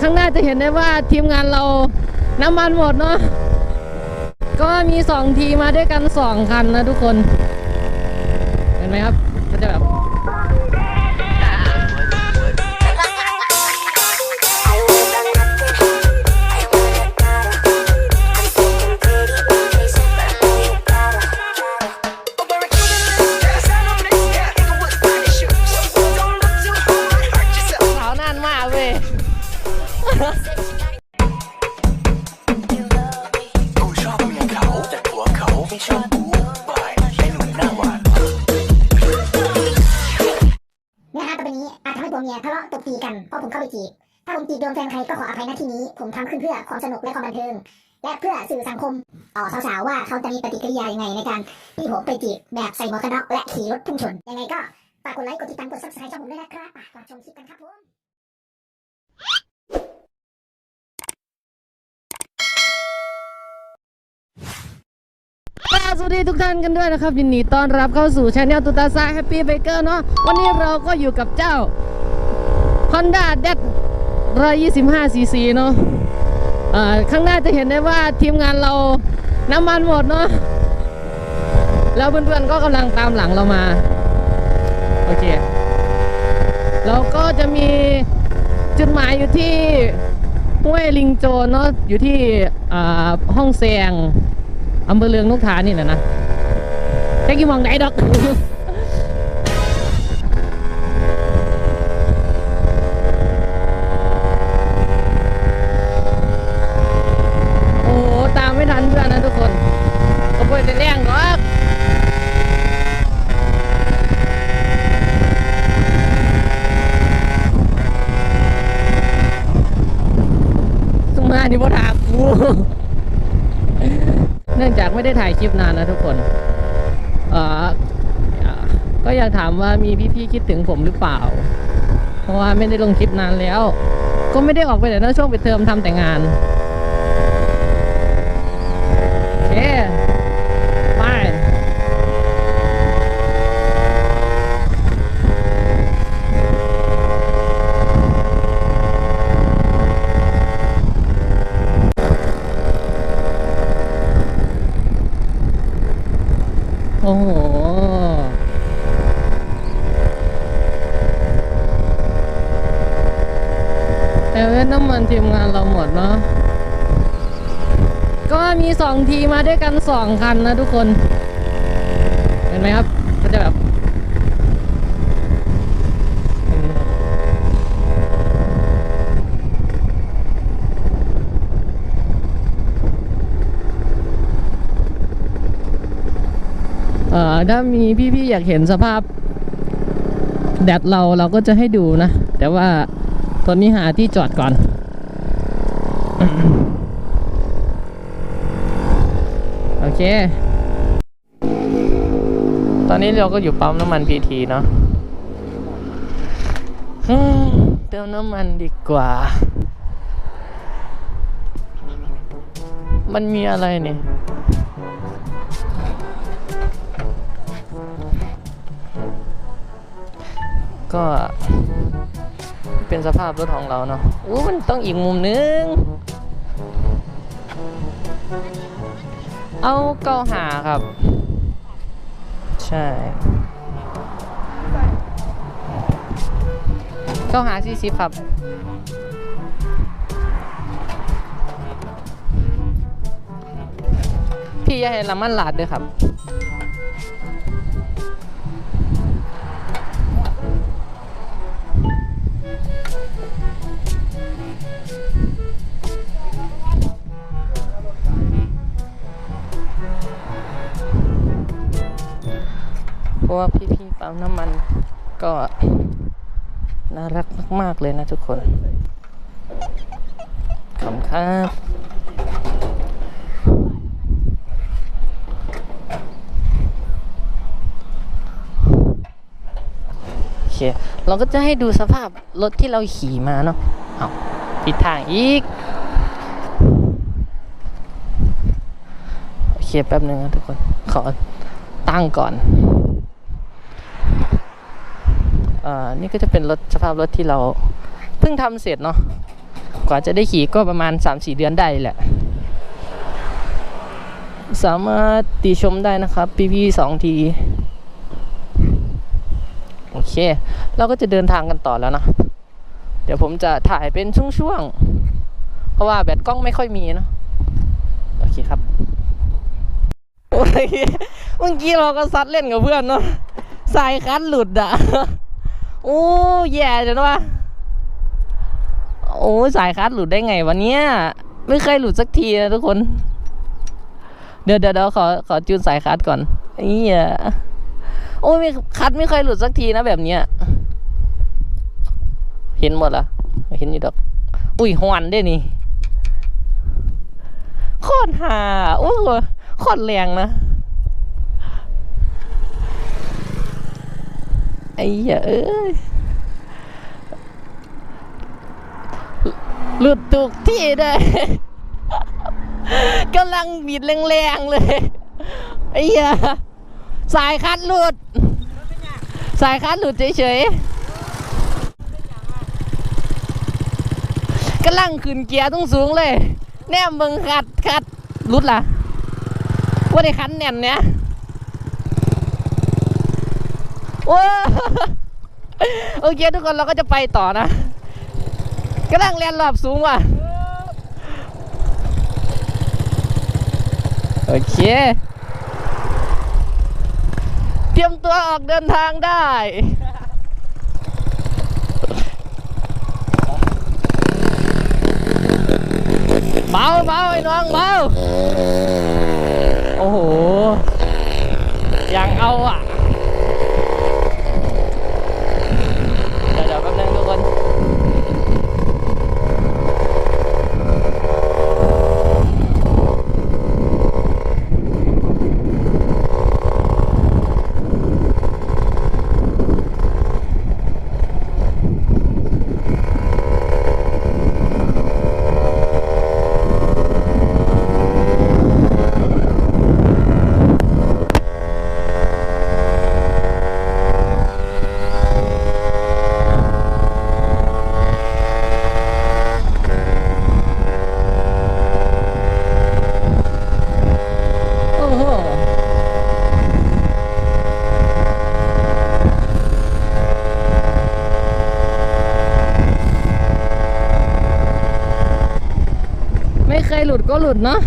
ข้างหน้าจะเห็นได้ว่าทีมงานเราน้ำมันหมดเนาะก็มีสองทีมมาด้วยกันสองคันนะทุกคน เห็นไหมครับก็จะแบบ บตีกันเพราะผมเข้าไปจีบ ถ้าผมจีบโดนแฟนใครก็ขออภัยณที่นี้ ผมทำขึ้นเพื่อความสนุกและความบันเทิง และเพื่อสื่อสังคมต่อสาวๆว่าเขาจะมีปฏิกิริยายังไงในการที่ผมไปจีบแบบใส่หมวกกันน็อกและขี่รถพุ่งชน ยังไงก็ฝากกดไลค์ กดติดตาม กด subscribe ช่องผมด้วยนะครับอะก่อนชมคลิปกันครับผมสวัสดีทุกท่านกันด้วยนะครับ ยินดีต้อนรับเข้าสู่ช anel ตุตาซาแฮปปี้เบเกอร์เนาะวันนี้เราก็อยู่กับเจ้า Honda d a 125 cc เนาะอ่าข้างหน้าจะเห็นได้ว่าทีมงานเราน้ำมันหมดเนาะแล้วเพื่อนๆก็กำลังตามหลังเรามา โอเค เราก็จะมีจุดหมายอยู่ที่ห้วยลิงโจนเนาะอยู่ที่อ่าห้องแซงอำเภอเลืองนกทานี่แหละนะแค่กี่มองได้ดอก โอ้โหตามไม่ทันเพื่อนนะทุกคนขบวนจะแรงหรอกสมานี่บ่ถามกู เนื่องจากไม่ได้ถ่ายคลิป นานนะทุกคนเอ่อก็อยากถามว่ามีพี่ๆคิดถึงผมหรือเปล่า เพราะว่าไม่ได้ลงคลิปนานแล้ว ก็ไม่ได้ออกไปไหนนะช่วงไปเทอมทำแต่งาน โอเค ไป โอ้โห แต่เว้นน้ำมันทีมงานเราหมดเนาะ ก็มีสอง ทีมาด้วยกันสองคันนะทุกคน เห็นไหมครับก็จะแบบเอ่อถ้ามีพี่ๆอยากเห็นสภาพ แดดเราเราก็จะให้ดูนะ แต่ว่าตอนนี้หาที่จอดก่อน โอ เค ตอนนี้เราก็อยู่ปั๊มน้ำมันพีทีเนาะอืมเติมน้ำมันดีกว่า มันมีอะไรเนี่ยก็เป็นสภาพรถของเราเนาะอู้มันต้องอีกมุมนึง เอาเกาหาครับ ใช่เกาหาสี่สิบครับพี่อย่าให้ละมันหลาดด้วยครับ ราะว่าพี่ๆปั๊มน้ำมันก็น่ารักมาก ๆ เลยนะทุกคน ขอบคุณครับโอเค เราก็จะให้ดูสภาพรถที่เราขี่มาเนาะเอาผิดทางอีก โอเค แป๊บหนึ่งนะทุกคน ขอตั้งก่อน อ่า นี่ก็จะเป็นรถสภาพรถที่เราเพิ่งทำเสร็จเนาะกว่าจะได้ขี่ก็ประมาณ 3-4 เดือนได้แหละ สามารถติชมได้นะครับพี่ๆสองทีโอเค เราก็จะเดินทางกันต่อแล้วนะ เดี๋ยวผมจะถ่ายเป็นช่วงๆ เพราะว่าแบตกล้องไม่ค่อยมีเนอะโอเคครับโอ้ยเมื่อกี้เราก็ซัดเล่นกับเพื่อนเนาะสายคัดหลุดอะ โอ้แย่จังวะโอ้สายคัดหลุดได้ไงวันเนี้ยไม่เคยหลุดสักทีนะทุกคน เดี๋ยวเดี๋ยวเดี๋ยวขอขอจูนสายคัดก่อนไอ้เหี้ยโอ้ยไม่คัดไม่เคยหลุดสักทีนะแบบเนี้ยเห็นหมดละเห็นอยู่ดอก อุ้ยหวนได้นี่โคตรหาโอ้โหโคตรแรงนะ ไอ้เหี้ยเอ้ยหลุดถูกที่ได้กำลังบิดแรงๆเลยไอ้เหี้ยสายคัดหลุด สายคัดหลุดเฉยๆกำลังขึ้นเกียร์ต้องสูงเลย แนมเบิงคัดคัดหลุดล่ะว่าได้คันแน่นเนี่ย โอ้โอเคทุกคนเราก็จะไปต่อนะกำลังเรียนรอบสูงว่ะโอเค เตรียมตัวออกเดินทางได้เบาเบาไอ้น้องเบาโอ้โหยังเอาอะ เดี๋ยวเดี๋ยวแป๊บนึงทุกคน โอ้โห ไม่เคยหลุด ก็หลุดเนาะ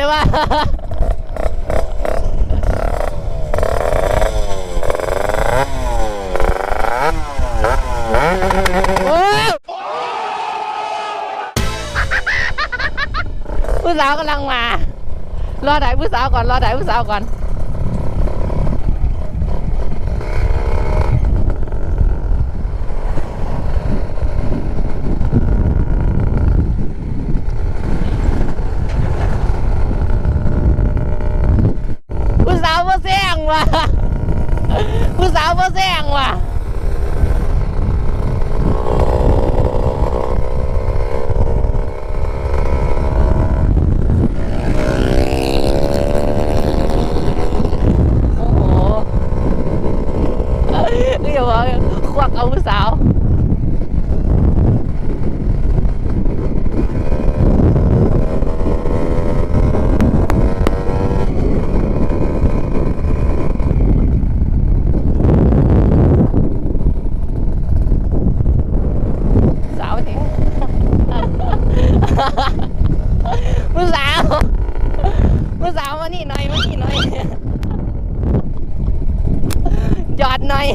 มาสาเด้อวะโอ้ยผู้สาวกำลังมา รอถ่ายผู้สาวก่อน รอถ่ายผู้สาวก่อน ผู้สาวบ่ แซงว่ะ ผู้สาวบ่แซงว่ะ โอ้โหเอ้ยอย่าบอกควักเอาผู้สาว สาวถึง ผู้สาวผู้สาวมานี่หน่อยมานี่หน่อย จอดหน่อย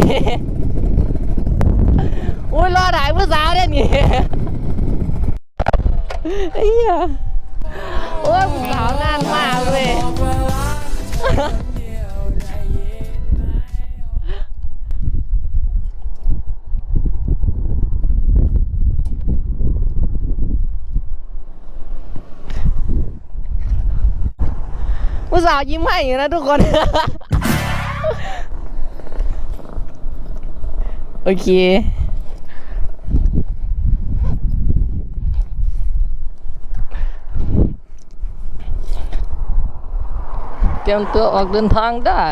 อุ้ยรอถ่ายผู้สาวได้นี่ไอ้เหี้ยโอ้ยผู้สาวนานมากเลย ผู้สาวยิ้มให้อยู่นะทุกคน โอเค เตรียมตัวออกเดินทางได้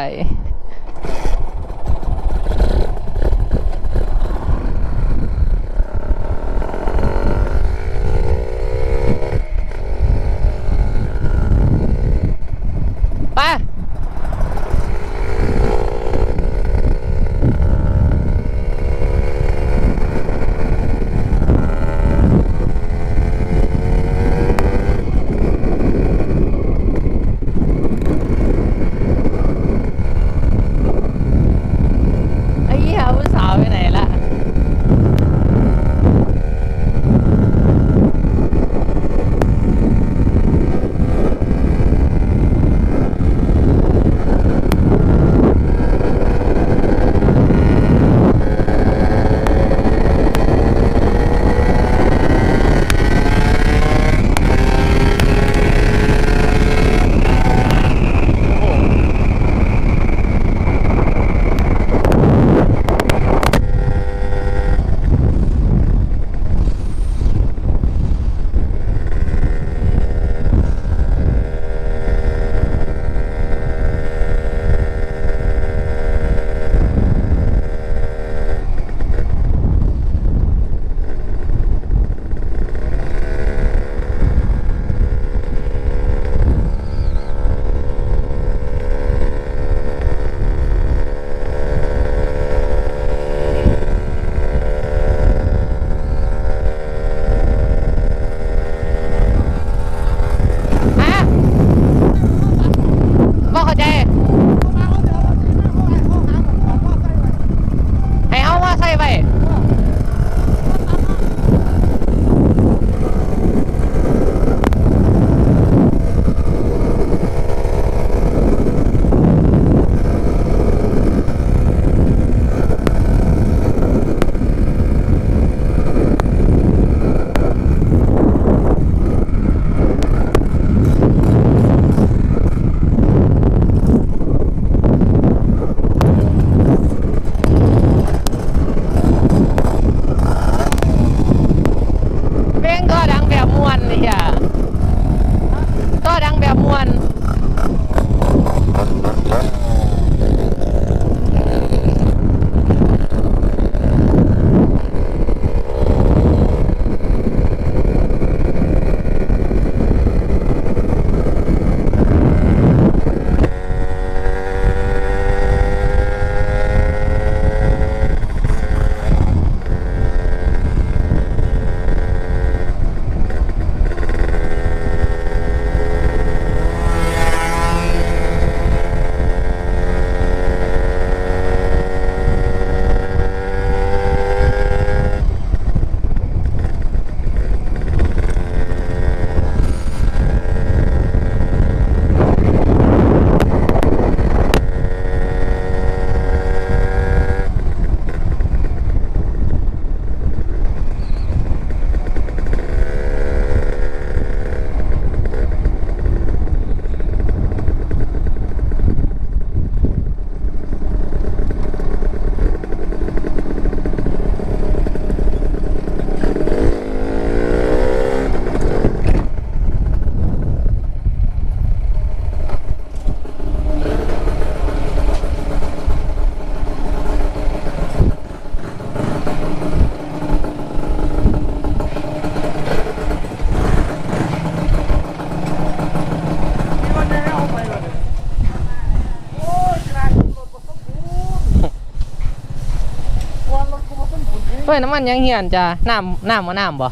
เฮ้ยน้ำมันยังเหียนจ้ะน้ำน้ำมาน้ำบ่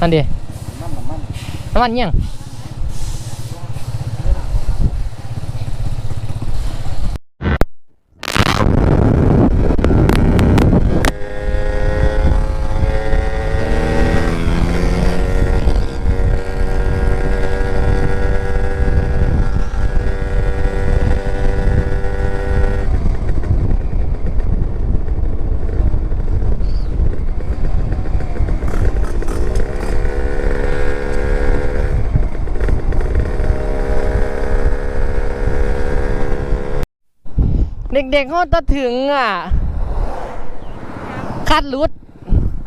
นั่นดิน้ำมันยัง เด็กๆเขาจะถึงอะคาดรุด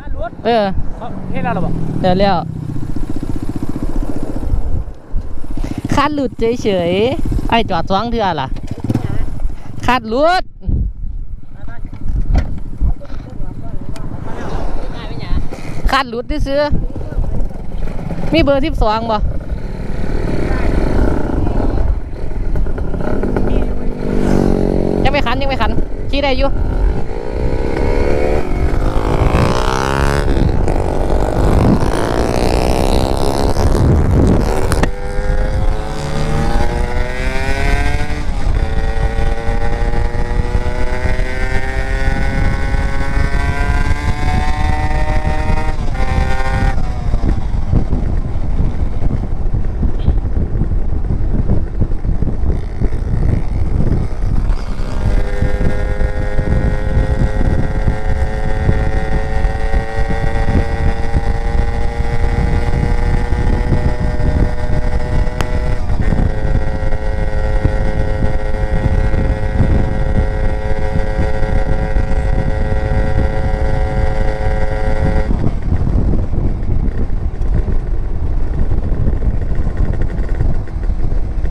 บ้านรถเออเขาเฮ็ดแล้วเหรอบอกเดี๋ยวเร็วคาดหลุดเฉยๆไอ้จอดสองเทื่อล่ะคาดหลุดคาดหลุดที่ซื้อมีเบอร์ที่สองบ่ ยังไม่ขันยังไม่ขันขี่ได้อยู่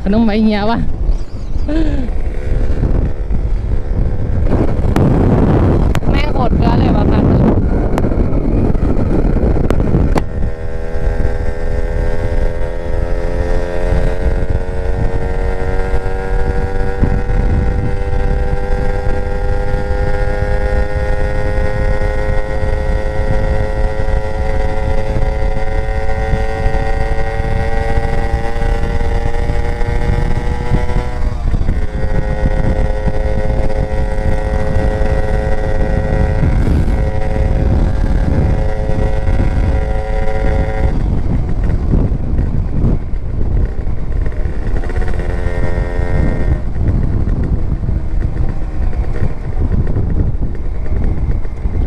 ขนมไหมเฮียวะ แม่งโคตรเกลือเลยว่ะครับ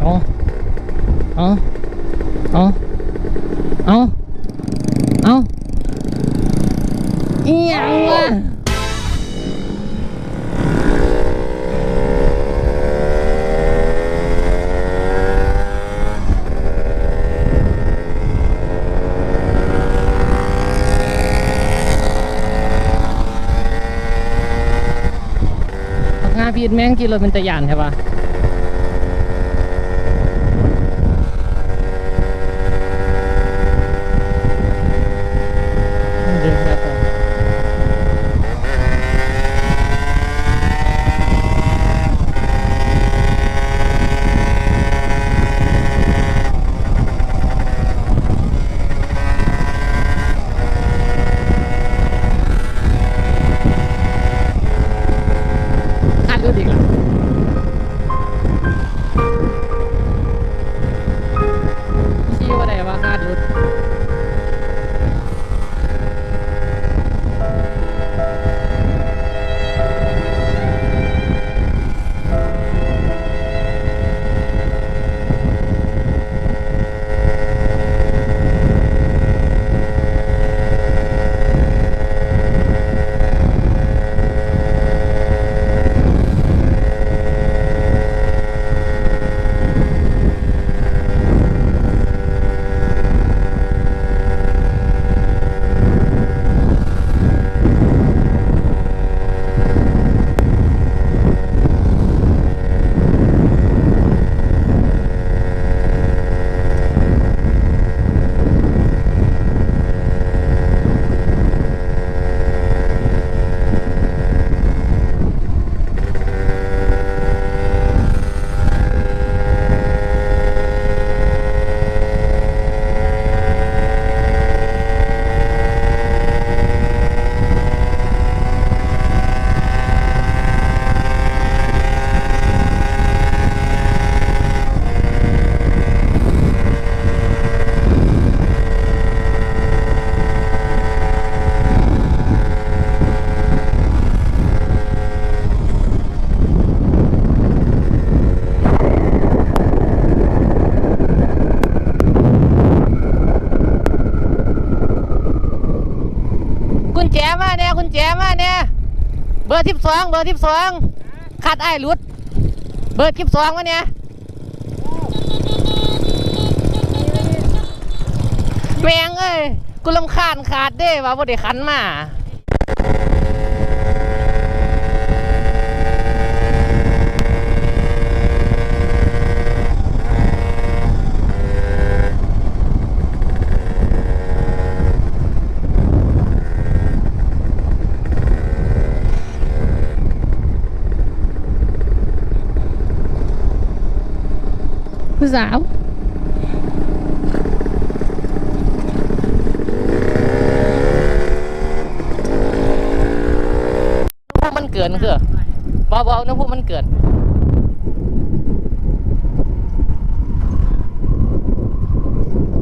เอาเอาเอาเอาเอาอีหยังวะงาพี ดแม่งกินรถเป็นตะยานใช่ปะ บอร์ทิปสองเบอร์ทิปสองคัดไอ้รุด เบอร์ทิปสองวะเนี่ยแมงเอ้ยกูลำคาญขาดเด้ว่าบ่ได้ขันมา สาวน้ำพุมันเกินคือเบาๆน้ำพุมันเกิน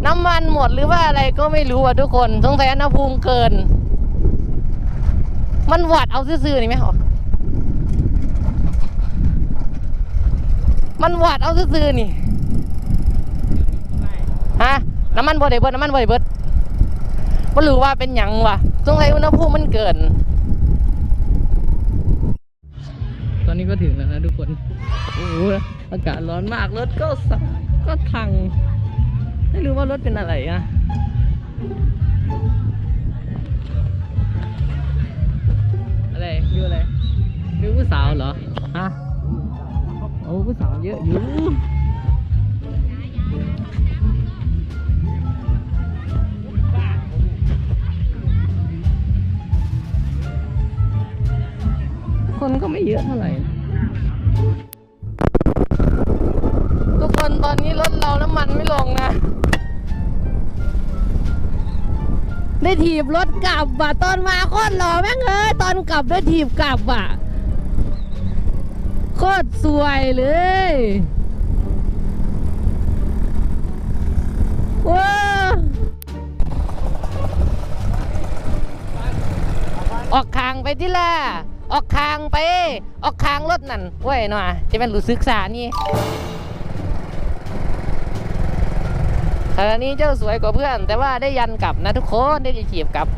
น้ำมันหมดหรือว่าอะไรก็ไม่รู้อะทุกคนสงสัยอุณหภูมิเกิน มันหวัดเอาซื่อๆนี่ไหมหรอมันหวัดเอาซื่อๆนี่ น้ำมันบ่ได้เบิดน้ำมันบ่ได้เบิดบ่รู้ว่าเป็นหยังวะสงสัยอุณหภูมิมันเกิน ตอนนี้ก็ถึงแล้วนะทุกคน โอ้โหอากาศร้อนมาก รถก็สับก็ทัง ไม่รู้ว่ารถเป็นอะไรอะอะไรดูอะไรดูผู้สาวเหรอ ฮะ โอ้ผู้สาวเยอะอยู่ คนก็ไม่เยอะเท่าไหร่ ทุกคนตอนนี้รถเราน้ำมันไม่ลงนะ ได้ถีบรถกลับว่ะตอนมาโคตรหล่อแม่งเอ้ยตอนกลับได้ถีบกลับว่ะโคตรสวยเลยว้าออกคางไปที่ละ ออกคางไป ออกคางรถนั่นเว้ยหน่อยจะเป็นรู้สึกสานี่ขณะนี้เจ้าสวยกว่าเพื่อน แต่ว่าได้ยันกลับนะทุกคนได้ถีบกลับ